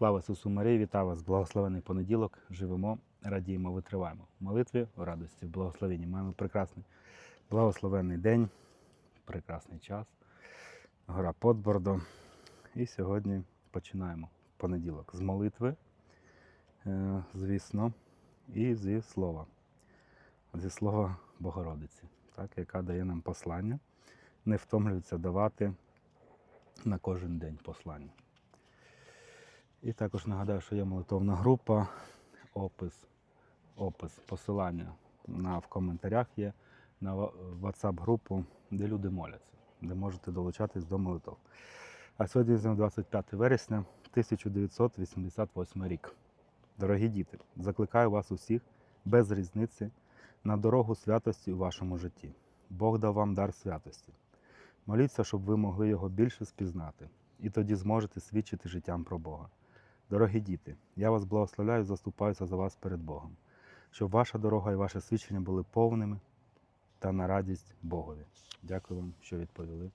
Слава Ісусу Марії, вітаю вас! Благословений понеділок. Живемо, радіємо, витриваємо. В молитві, в радості, в благословенні. Маємо прекрасний благословенний день, прекрасний час. Гора Подбордо. І сьогодні починаємо понеділок з молитви, е, звісно, і зі слова. Зі слова Богородиці, так, яка дає нам послання, не втомлюється давати на кожен день послання. І також нагадаю, що є молитовна група, опис, опис, посилання на, в коментарях є на WhatsApp-групу, де люди моляться, де можете долучатись до молитов. А сьогодні 25 вересня 1988 рік. Дорогі діти, закликаю вас усіх без різниці на дорогу святості у вашому житті. Бог дав вам дар святості. Моліться, щоб ви могли його більше спізнати, і тоді зможете свідчити життям про Бога. Дорогі діти, я вас благословляю заступаюся за вас перед Богом, щоб ваша дорога і ваше свідчення були повними та на радість Богові. Дякую вам, що відповіли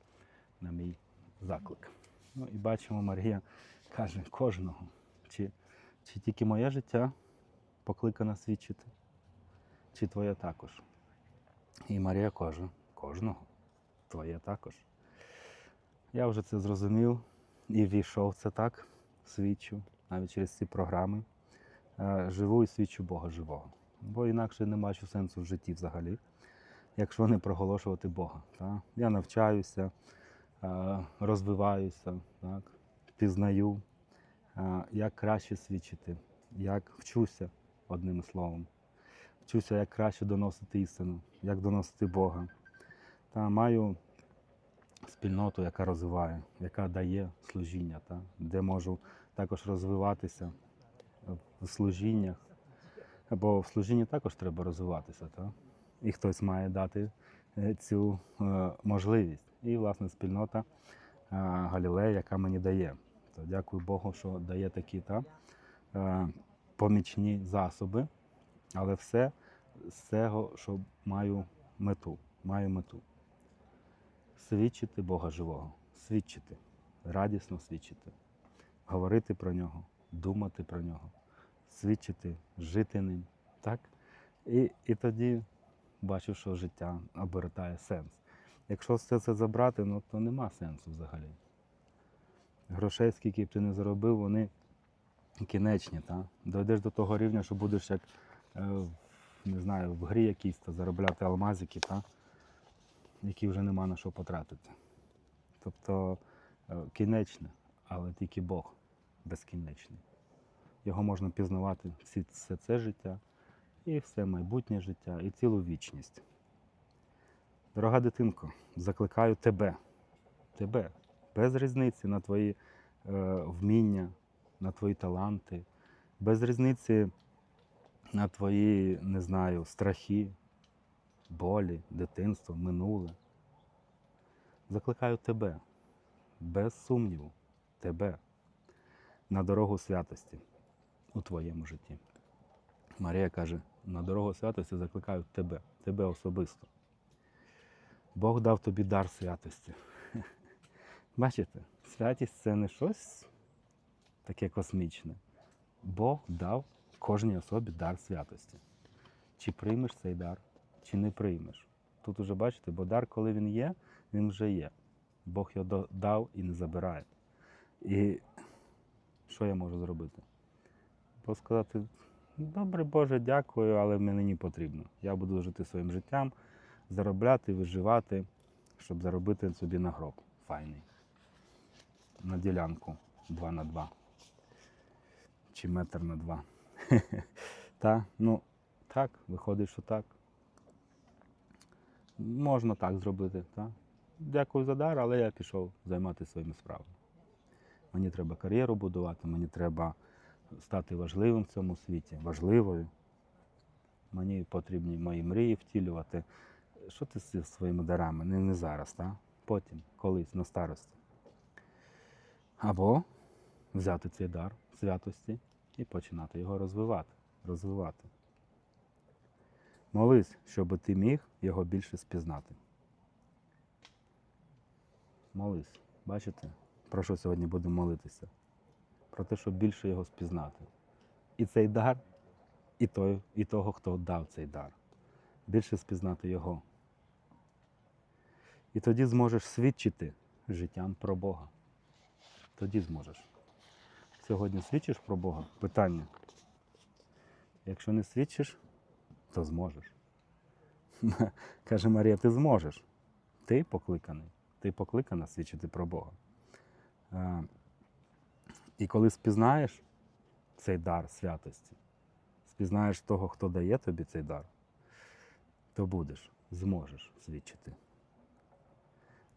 на мій заклик. Ну і бачимо, Марія каже кожного, чи, чи тільки моє життя покликано свідчити, чи твоє також. І Марія каже, кожного, твоє також. Я вже це зрозумів і війшов це так, свідчу навіть через ці програми. Е, Живу і свідчу Бога живого. Бо інакше не бачу сенсу в житті взагалі, якщо не проголошувати Бога. Так? Я навчаюся, е, розвиваюся, так? пізнаю, е, як краще свідчити, як вчуся одним словом. Вчуся, як краще доносити істину, як доносити Бога. Та маю спільноту, яка розвиває, яка дає служіння, та, де можу також розвиватися в служіннях. Бо в служінні також треба розвиватися, та? і хтось має дати е, цю е, можливість. І, власне, спільнота е, Галілея, яка мені дає. То дякую Богу, що дає такі та, помічні засоби, але все з цього, що маю мету. Маю мету свідчити Бога живого, свідчити, радісно свідчити, говорити про нього, думати про нього, свідчити, жити ним. Так? І, і тоді бачу, що життя обертає сенс. Якщо все це забрати, ну, то нема сенсу взагалі. Грошей, скільки б ти не заробив, вони кінечні. Та? Дойдеш до того рівня, що будеш як е, не знаю, в грі якійсь та заробляти алмазики. Та? які вже нема на що потратити. Тобто е, кінечне, але тільки Бог безкінечний. Його можна пізнавати всі, все це життя, і все майбутнє життя, і цілу вічність. Дорога дитинко, закликаю тебе, тебе, без різниці на твої е, вміння, на твої таланти, без різниці на твої, не знаю, страхи, болі, дитинство, минуле. Закликаю тебе, без сумніву, тебе на дорогу святості у твоєму житті. Марія каже: на дорогу святості закликаю тебе, тебе особисто. Бог дав тобі дар святості. Бачите, святість це не щось таке космічне. Бог дав кожній особі дар святості. Чи приймеш цей дар, чи не приймеш. Тут уже бачите, бо дар, коли він є, він вже є. Бог його дав і не забирає. І що я можу зробити? Бо сказати, добре Боже, дякую, але мені не потрібно. Я буду жити своїм життям, заробляти, виживати, щоб заробити собі на гроб. Файний. На ділянку 2 на 2. Чи метр на 2. Та, ну, так, виходить, що так. Можна так зробити. Так? Дякую за дар, але я пішов займатися своїми справами. Мені треба кар'єру будувати, мені треба стати важливим в цьому світі, важливою. Мені потрібні мої мрії втілювати. Що ти з своїми дарами? Не, не зараз, так? потім, колись, на старості. Або взяти цей дар святості і починати його розвивати. розвивати. Молись, щоб ти міг його більше спізнати. Молись. Бачите, про що сьогодні будемо молитися? про те, щоб більше його спізнати. І цей дар, і, той, і того, хто дав цей дар. Більше спізнати його. І тоді зможеш свідчити життям про Бога. Тоді зможеш. Сьогодні свідчиш про Бога? Питання. Якщо не свідчиш, то зможеш. Каже Марія, ти зможеш. Ти покликаний. Ти покликана свідчити про Бога. Е, І коли спізнаєш цей дар святості, спізнаєш того, хто дає тобі цей дар, то будеш, зможеш свідчити.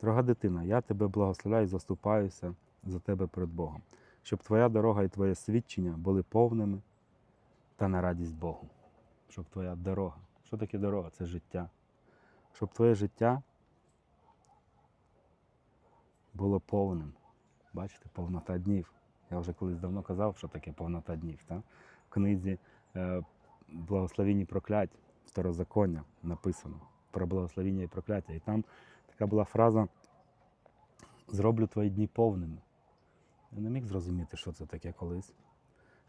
Дорога дитина, я тебе благословляю і заступаюся за тебе перед Богом, щоб твоя дорога і твоє свідчення були повними та на радість Богу. Щоб твоя дорога. Що таке дорога? Це життя. Щоб твоє життя було повним. Бачите, повнота днів. Я вже колись давно казав, що таке повнота днів. Так? В книзі е, Благословіння проклять Второзаконня написано про благословіння і прокляття. І там така була фраза Зроблю твої дні повними. Я не міг зрозуміти, що це таке колись.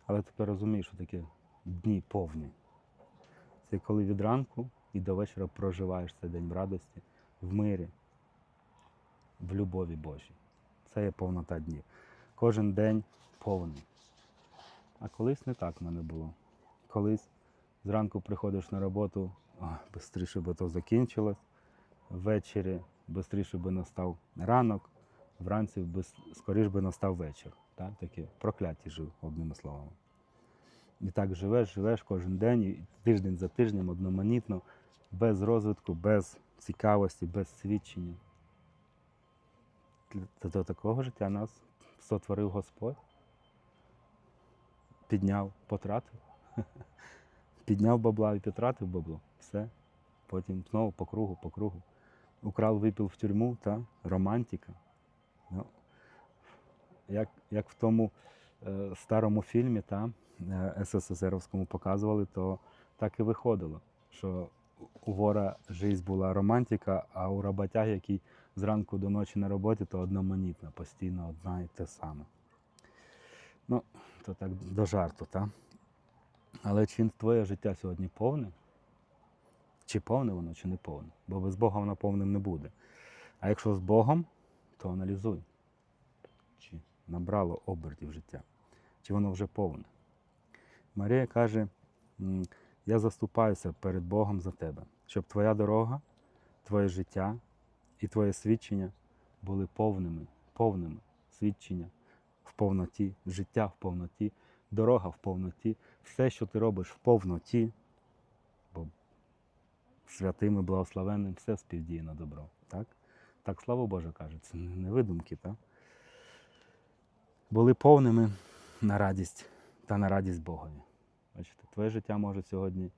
Але тепер розумію, що таке дні повні. Це коли від ранку і до вечора проживаєш цей день в радості, в мирі, в любові Божій. Це є повнота днів. Кожен день повний. А колись не так в мене було. Колись зранку приходиш на роботу, швидше би то закінчилось, ввечері швидше би настав ранок, вранці скоріш би настав вечір. Так? Таке прокляті жив, одними словами. І так живеш, живеш кожен день, і тиждень за тижнем одноманітно, без розвитку, без цікавості, без свідчення. До, такого життя нас сотворив Господь. Підняв, потратив. Підняв бабла і потратив бабло. Все. Потім знову по кругу, по кругу. Украл, випив в тюрму, та романтика. Ну, як, як в тому е, старому фільмі, та, е, СССРовському показували, то так і виходило, що у вора життя була романтика, а у роботяги, який зранку до ночі на роботі, то одноманітна, постійно одна і те саме. Ну, то так до жарту, так? Але чи твоє життя сьогодні повне? Чи повне воно, чи не повне? Бо без Бога воно повним не буде. А якщо з Богом, то аналізуй, чи набрало обертів життя, чи воно вже повне. Марія каже, я заступаюся перед Богом за тебе, щоб твоя дорога, твоє життя і твоє свідчення були повними, повними свідчення в повноті, життя в повноті, дорога в повноті, все, що ти робиш в повноті, бо святим і благословенним все співдіє на добро. Так, так слава Боже каже, це не видумки, так? Були повними на радість та на радість Богові. Бачите, твоє життя може сьогодні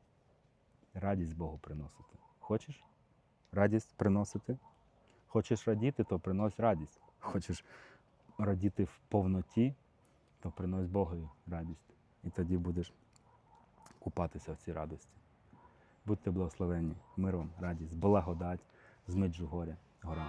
радість Богу приносити. Хочеш радість приносити? Хочеш радіти, то принось радість. Хочеш радіти в повноті, то принось Богові радість. І тоді будеш купатися в цій радості. Будьте благословенні, миром, радість, благодать, змиджу горя, гора.